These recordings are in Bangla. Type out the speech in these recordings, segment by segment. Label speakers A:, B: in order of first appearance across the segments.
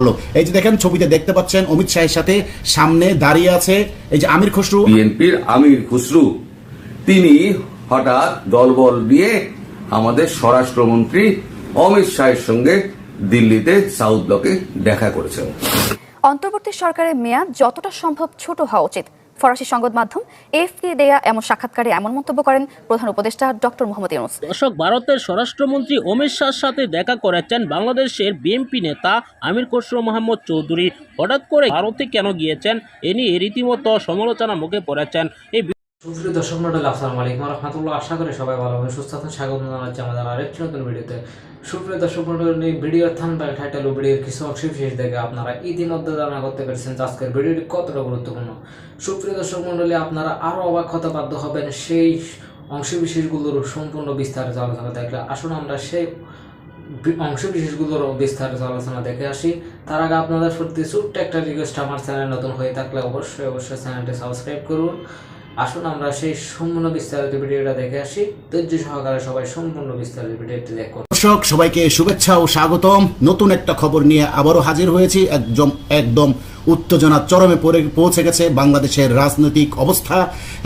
A: হলো এই যে দেখেন ছবিতে দেখতে পাচ্ছেন অমিত শাহের সাথে সামনে দাঁড়িয়ে আছে এই যে আমির খসরু।
B: বিএনপির আমির খুসরু। তিনি হঠাৎ দলবল নিয়ে আমাদের স্বরাষ্ট্রমন্ত্রী অমিত শাহের সঙ্গে দিল্লিতে সাউথ ব্লকে দেখা করেছেন।
C: অন্তর্বর্তী সরকারের মেয়াদ যতটা সম্ভব ছোট হওয়া উচিত। ফরাসি সংবাদ মাধ্যম এফকে দেয়া এমন সাক্ষাৎকারে এমন মন্তব্য করেন প্রধান উপদেষ্টা ডক্টর মোহাম্মদ ইউনুস।
D: দর্শক, ভারতের স্বরাষ্ট্রমন্ত্রী অমিত শাহর সাথে দেখা করেছেন বাংলাদেশের বিএনপি নেতা আমির খসরু মোহাম্মদ চৌধুরী। হঠাৎ করে ভারতে কেন গিয়েছেন? এ নিয়ে রীতিমতো সমালোচনা মুখে পড়েছেন। এই
E: সুপ্রিয় দর্শক মন্ডল, আসসালামু আলাইকুম রহমতুল্লাহ। আশা করি সবাই ভালো হবে সুস্থ আছেন। স্বাগত জানাচ্ছি আমাদের আরেকটি নতুন ভিডিওতে। সুপ্রিয় দর্শক মন্ডল, এই ভিডিওর থাম্বনেল টাইটেল ও ভিডিওর কিছু অংশ বিশেষ দেখে আপনারা ইতিমধ্যে ধারণা করতে পেরেছেন যে আজকের ভিডিওটি কতটা গুরুত্বপূর্ণ। সুপ্রিয় দর্শক মন্ডলী, আপনারা আরও অবাক হতে বাধ্য হবেন সেই অংশ বিশেষগুলোর সম্পূর্ণ বিস্তারিত আলোচনা দেখলে। আসুন আমরা সেই অংশ বিশেষগুলোর বিস্তারিত আলোচনা দেখে আসি। তার আগে আপনাদের প্রতি ছোট্ট একটা রিকোয়েস্ট আমার চ্যানেল নতুন হয়ে থাকলে অবশ্যই অবশ্যই চ্যানেলটি সাবস্ক্রাইব করুন। আসুন আমরা সেই সম্পূর্ণ বিস্তারিত ভিডিওটা দেখে আসি। ধৈর্য সহকারে সবাই সম্পূর্ণ বিস্তারিত ভিডিওটি দেখুন।
A: দর্শক, সবাইকে শুভেচ্ছা ও স্বাগতম। নতুন একটা খবর নিয়ে আবারও হাজির হয়েছি। একদম একদম উত্তেজনা চরমে পৌঁছে গেছে বাংলাদেশের রাজনৈতিক অবস্থা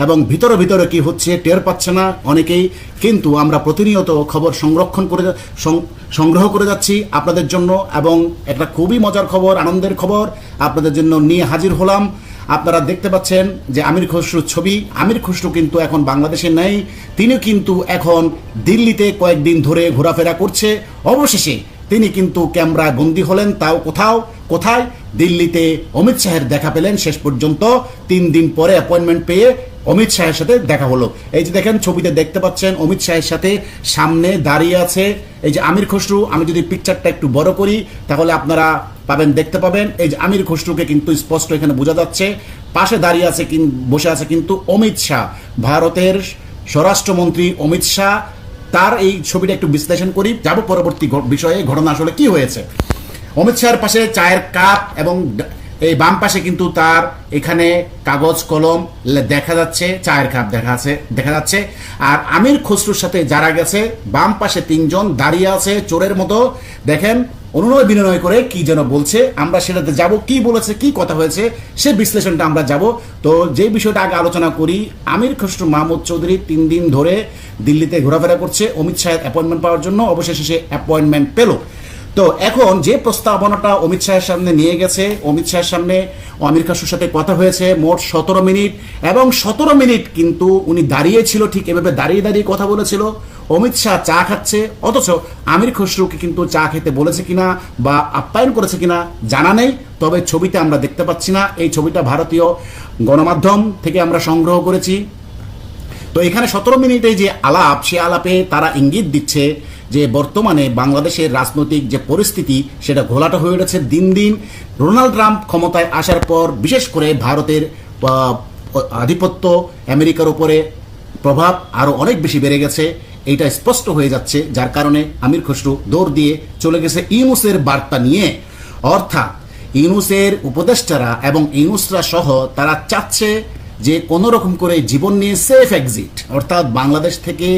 A: এবং ভিতরে ভিতরে কি হচ্ছে টের পাচ্ছে না অনেকেই। কিন্তু আমরা প্রতিনিয়ত খবর সংরক্ষণ করে সংগ্রহ করে যাচ্ছি আপনাদের জন্য এবং একটা খুবই মজার খবর, আনন্দের খবর আপনাদের জন্য নিয়ে হাজির হলাম। আপনারা দেখতে পাচ্ছেন যে আমির খসরুর ছবি। আমির খসরু কিন্তু এখন বাংলাদেশে নেই। তিনি কিন্তু এখন দিল্লিতে কয়েকদিন ধরে ঘোরাফেরা করছে। অবশেষে তিনি কিন্তু ক্যামেরায় বন্দী হলেন। তাও কোথাও, কোথায়? দিল্লিতে অমিত শাহের দেখা পেলেন শেষ পর্যন্ত। তিন দিন পরে অ্যাপয়েন্টমেন্ট পেয়ে অমিত শাহের সাথে দেখা হলো। এই যে দেখেন, ছবিতে দেখতে পাচ্ছেন অমিত শাহের সাথে সামনে দাঁড়িয়ে আছে। এই যে আমির খসরু, আমি যদি পিকচারটা একটু বড় করি, তাহলে আপনারা পাবেন, দেখতে পাবেন। এই যে আমির খসরুকে কিন্তু স্পষ্ট এখানে বোঝা যাচ্ছে। পাশে দাঁড়িয়ে আছে বসে আছে কিন্তু অমিত শাহ। ভারতের স্বরাষ্ট্রমন্ত্রী অমিত শাহ। তার এই ছবিটা একটু বিশ্লেষণ করি। যাব পরবর্তী বিষয়ে ঘটনা আসলে কি হয়েছে। অমিত শাহের পাশে চায়ের কাপ এবং এই বাম পাশে কিন্তু তার এখানে কাগজ, কলম দেখা যাচ্ছে, চায়ের কাপ দেখা আছে, দেখা যাচ্ছে। আর আমির খসরুর সাথে যারা গেছে, বাম পাশে তিনজন দাঁড়িয়ে আছে চোরের মতো। দেখেন অনুনয় বিনয় করে কি যেন বলছে, আমরা সেটাতে যাব, কি বলেছে, কি কথা হয়েছে, সে বিশ্লেষণটা আমরা যাব। তো যে বিষয়টা আগে আলোচনা করি, আমির খসরু মাহমুদ চৌধুরী তিন দিন ধরে দিল্লিতে ঘোরাফেরা করছে। অমিত শাহের অ্যাপয়েন্টমেন্ট পাওয়ার জন্য অবশেষে সে অ্যাপয়েন্টমেন্ট পেল। তো এখন যে প্রস্তাবনাটা অমিত শাহের সামনে নিয়ে গেছে, অমিত শাহের সামনে আমির খাসুর সাথে কথা হয়েছে মোট সতেরো মিনিট এবং সতেরো মিনিট কিন্তু উনি দাঁড়িয়েছিল ঠিক এভাবে দাঁড়িয়ে দাঁড়িয়ে কথা বলেছিল। অমিত শাহ চা খাচ্ছে, অথচ আমির খসরুকে কিন্তু চা খেতে বলেছে কিনা বা আপ্যায়ন করেছে কিনা জানা নেই, তবে ছবিতে আমরা দেখতে পাচ্ছি না। এই ছবিটা ভারতীয় গণমাধ্যম থেকে আমরা সংগ্রহ করেছি। তো এখানে সতেরো মিনিটে যে আলাপ, সে আলাপে তারা ইঙ্গিত দিচ্ছে যে বর্তমানে বাংলাদেশের রাজনৈতিক যে পরিস্থিতি, সেটা ঘোলাটা হয়ে উঠেছে দিন দিন। ডোনাল্ড ট্রাম্প ক্ষমতায় আসার পর, বিশেষ করে ভারতের আধিপত্য আমেরিকার উপরে প্রভাব আরও অনেক বেশি বেড়ে গেছে। এইটা স্পষ্ট হয়ে যাচ্ছে, যার কারণে আমির খসরু দৌড় দিয়ে চলে গেছে ইউনুসের বার্তা নিয়ে। অর্থাৎ ইউনুসের উপদেষ্টারা এবং ইউনুসরা সহ তারা চাচ্ছে যে কোনো রকম করে জীবন নিয়ে সেফ এক্সিট অর্থাৎ বাংলাদেশ থেকে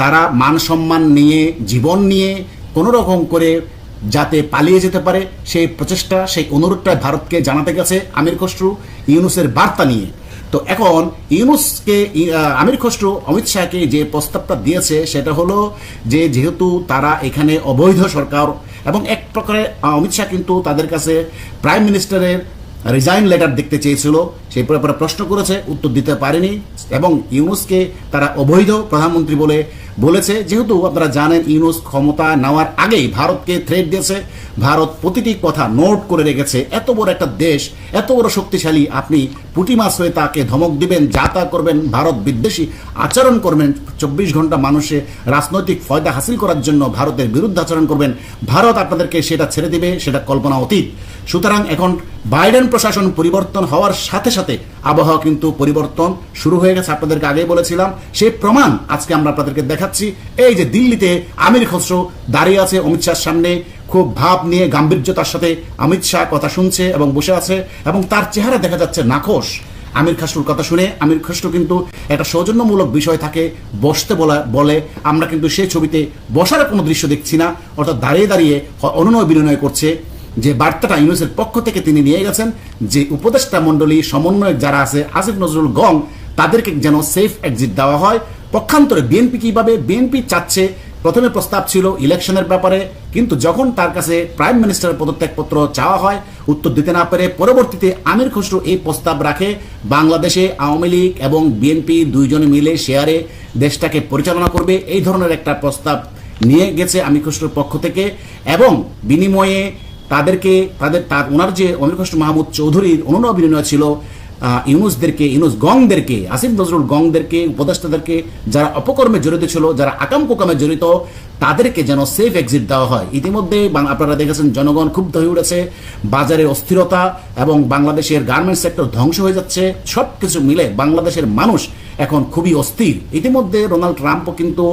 A: তারা মান সম্মান নিয়ে, জীবন নিয়ে কোনো রকম করে যাতে পালিয়ে যেতে পারে, সেই প্রচেষ্টা, সেই অনুরোধটা ভারতকে জানাতে গেছে আমির খসরু, ইউনুসের বার্তা নিয়ে। তো এখন ইউনুসকে আমির খসরু, অমিত শাহকে যে প্রস্তাবটা দিয়েছে, সেটা হলো যে যেহেতু তারা এখানে অবৈধ সরকার, এবং এক প্রকারে অমিত শাহ কিন্তু তাদের কাছে প্রাইম মিনিস্টারের রিজাইন লেটার দেখতে চেয়েছিল সেই ব্যাপারে প্রশ্ন করেছে উত্তর দিতে পারেনি। এবং ইউনুসকে তারা অবৈধ প্রধানমন্ত্রী বলে বলেছে। যেহেতু আপনারা জানেন, ইউনুস ক্ষমতা নেওয়ার আগেই ভারতকে থ্রেট দিয়েছে। ভারত প্রতিটি কথা নোট করে রেখেছে। এত বড় একটা দেশ, এত বড় শক্তিশালী, আপনি পুটি মাছ হয়ে তাকে ধমক দিবেন, যা তা করবেন, ভারত বিদ্বেষী আচরণ করবেন, চব্বিশ ঘণ্টা মানুষে রাজনৈতিক ফয়দা হাসিল করার জন্য ভারতের বিরুদ্ধে আচরণ করবেন। ভারত আপনাদেরকে সেটা ছেড়ে দিবে, সেটা কল্পনা অতীত। সুতরাং এখন বাইডেন প্রশাসন পরিবর্তন হওয়ার সাথে সাথে আবহাওয়া কিন্তু পরিবর্তন শুরু হয়ে গেছে। আপনাদেরকে আগেই বলেছিলাম সেই প্রমাণ আজকে আমরা আপনাদেরকে দেখাচ্ছি। এই যে দিল্লিতে আমির খসরু দাঁড়িয়ে আছে অমিত শাহর সামনে, খুব ভাব নিয়ে, গাম্ভীর্যতার সাথে অমিত শাহ কথা শুনছে এবং বসে আছে এবং তার চেহারা দেখা যাচ্ছে নাখোশ। আমির খসরুর কথা শুনে, আমির খসরু কিন্তু একটা সৌজন্যমূলক বিষয় থাকে, বসতে বলা, বলে। আমরা কিন্তু সেই ছবিতে বসার কোনো দৃশ্য দেখছি না, অর্থাৎ দাঁড়িয়ে দাঁড়িয়ে অনুনয় বিনয় করছে। যে বার্তাটা ইউনুসের পক্ষ থেকে তিনি নিয়ে গেছেন, যে উপদেষ্টা মণ্ডলী, সমন্বয়ক যারা আছে, আসিফ নজরুল গং তাদেরকে যেন সেফ এক্সিট দেওয়া হয়। পক্ষান্তরে বিএনপি কীভাবে, বিএনপি চাচ্ছে, প্রথমে প্রস্তাব ছিল ইলেকশনের ব্যাপারে, কিন্তু যখন তার কাছে প্রাইম মিনিস্টারের পদত্যাগপত্র চাওয়া হয়, উত্তর দিতে না পেরে পরবর্তীতে আমির খসরু এই প্রস্তাব রাখে। বাংলাদেশে আওয়ামী লীগ এবং বিএনপি দুইজনে মিলে শেয়ারে দেশটাকে পরিচালনা করবে, এই ধরনের একটা প্রস্তাব নিয়ে গেছে আমির খসরুর পক্ষ থেকে। এবং বিনিময়ে তাদেরকে, তাদের, তার ওনার যে অমির খসরু মাহমুদ চৌধুরীর অনুনয় বিনিময় ছিল ইউনুসদেরকে, ইউনুস গংদেরকে, আসিফ নজরুল গংদেরকে, উপদেষ্টাদেরকে যারা অপকর্মে জড়িত ছিল, যারা আকাম কোকামে জড়িত, তাদেরকে যেন সেফ এক্সিট দেওয়া হয়। ইতিমধ্যে আপনারা দেখেছেন জনগণ ক্ষুব্ধ হয়ে উঠেছে। বাজারে অস্থিরতা এবং বাংলাদেশের গার্মেন্টস সেক্টর ধ্বংস হয়ে যাচ্ছে। সব কিছু মিলে বাংলাদেশের মানুষ এখন খুবই অস্থির। ইতিমধ্যে ডোনাল্ড ট্রাম্পও কিন্তু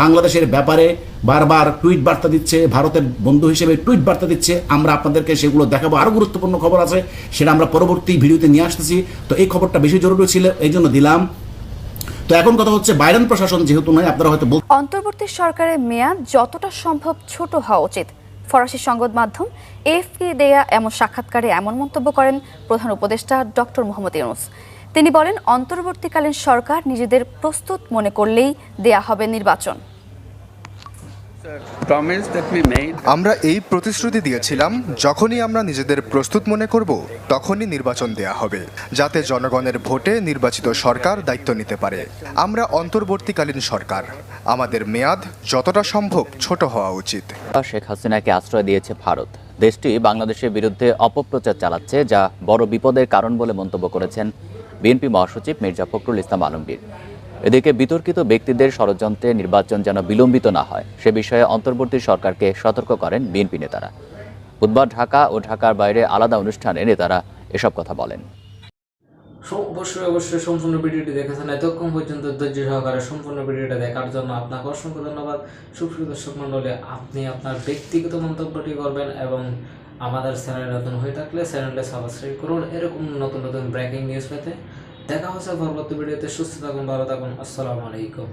A: বাংলাদেশের ব্যাপারে বারবার টুইট বার্তা দিচ্ছে, ভারতের বন্ধু হিসেবে টুইট বার্তা দিচ্ছে। আমরা আপনাদেরকে সেগুলো দেখাবো। আরও গুরুত্বপূর্ণ খবর আছে, সেটা আমরা পরবর্তী ভিডিওতে নিয়ে আসতেছি। তো এই খবরটা বেশি জরুরি ছিল, এই জন্য দিলাম। তো এখন কথা হচ্ছে বাইডেন প্রশাসন, যেহেতু নয়, আপনারা হয়তো
C: অন্তর্বর্তী সরকারের মেয়াদ যতটা সম্ভব ছোট হওয়া উচিত। ফরাসি সংবাদ মাধ্যম এফকে দেয়া এমন সাক্ষাৎকারে এমন মন্তব্য করেন প্রধান উপদেষ্টা ডক্টর মোহাম্মদ ইউনুস। তিনি বলেন অন্তর্বর্তীকালীন সরকার নিজেদের প্রস্তুত মনে করলেই দেয়া হবে নির্বাচন।
F: আমরা এই প্রতিশ্রুতি দিয়েছিলাম যখনই আমরা নিজেদের প্রস্তুত মনে করব তখনই নির্বাচন দেয়া হবে যাতে জনগণের ভোটে নির্বাচিত সরকার দায়িত্ব নিতে পারে। আমরা অন্তর্বর্তীকালীন সরকার। আমাদের মেয়াদ যতটা সম্ভব ছোট হওয়া উচিত।
G: শেখ হাসিনাকে আশ্রয় দিয়েছে ভারত। দেশটি বাংলাদেশের বিরুদ্ধে অপপ্রচার চালাচ্ছে যা বড় বিপদের কারণ বলে মন্তব্য করেছেন বিএনপি মহাসচিব মির্জা ফখরুল ইসলাম আলমগীর। এদিকে বিতর্কিত ব্যক্তিদের ষড়যন্ত্রে নির্বাচন যেন বিলম্বিত না হয়, সে বিষয়ে অন্তর্বর্তী সরকারকে সতর্ক করেন বিএনপি নেতারা। বুধবার ঢাকা ও ঢাকার বাইরে আলাদা অনুষ্ঠানে নেতারা এসব কথা বলেন।
E: অবশ্যই অবশ্যই সম্পূর্ণ ভিডিওটি দেখেছেন এতক্ষণ পর্যন্ত ধৈর্য সহকারে সম্পূর্ণ ভিডিওটা দেখার জন্য আপনাকে অসংখ্য ধন্যবাদ। সুপ্রিয় দর্শক মণ্ডলী, আপনি আপনার ব্যক্তিগত মন্তব্যটি করবেন এবং আমাদের চ্যানেলে নতুন হয়ে থাকলে চ্যানেলটা সাবস্ক্রাইব করুন। এরকম নতুন নতুন ব্রেকিং নিউজ পেতে। দেখা হচ্ছে পরবর্তী ভিডিওতে। সুস্থ থাকুন, ভালো থাকুন। আসসালামু আলাইকুম।